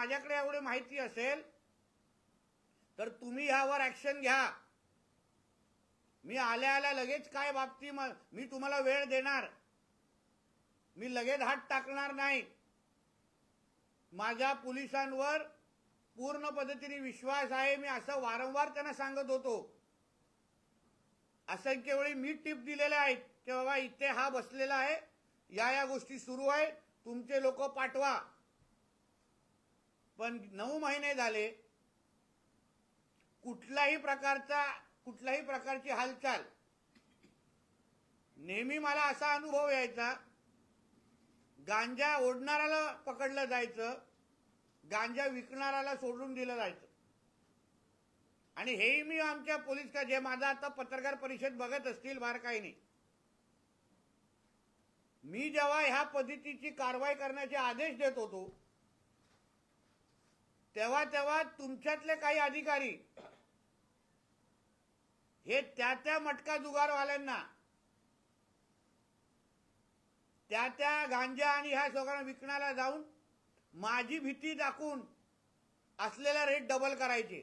माझ्याकडे एवढी माहिती असेल तर तुम्ही ह्यावर ऍक्शन घ्या. मी आल्या आल्या लगेच काय बाबती मी तुम्हाला वेळ देणार. मी लगेच हात टाकणार नाही. माझ्या पोलिसांवर पूर्ण पद्धतीने विश्वास आहे मी असं वारंवार त्यांना सांगत होतो. असंख्य वेळी मी टिप दिलेल्या आहेत की बाबा इथे हा बसलेला आहे या या गोष्टी सुरू आहेत तुमचे लोक पाठवा. पण नऊ महिने झाले कुठलाही प्रकारचा कुठल्याही प्रकारची हालचाल. नेहमी मला असा अनुभव यायचा गांजा ओढणाऱ्याला पकडलं जायचं गांजा विकणाऱ्याला सोडून दिलं जायचं. आणि हेही मी आमच्या पोलीस का जे माझा आता पत्रकार परिषद बघत असतील बार काही नाही. मी जेव्हा ह्या पद्धतीची कारवाई करण्याचे आदेश देत होतो तेव्हा तेव्हा तुमच्यातले काही अधिकारी हे त्या त्या मटका जुगारवाल्यांना त्या त्या गांजा आणि ह्या सगळ्यांना विकण्याला जाऊन माझी भीती दाखवून असलेला रेट डबल करायचे.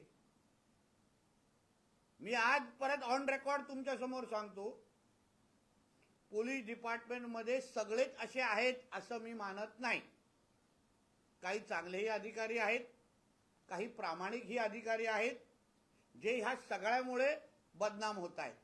मी आज परत ऑन रेकॉर्ड तुमच्यासमोर सांगतो पोलीस डिपार्टमेंटमध्ये सगळेच असे आहेत असं मी मानत नाही. काही चांगलेही अधिकारी आहेत काही प्रामाणिक ही अधिकारी आहेत जे ह्या सगळ्यामुळे बदनाम होत आहेत.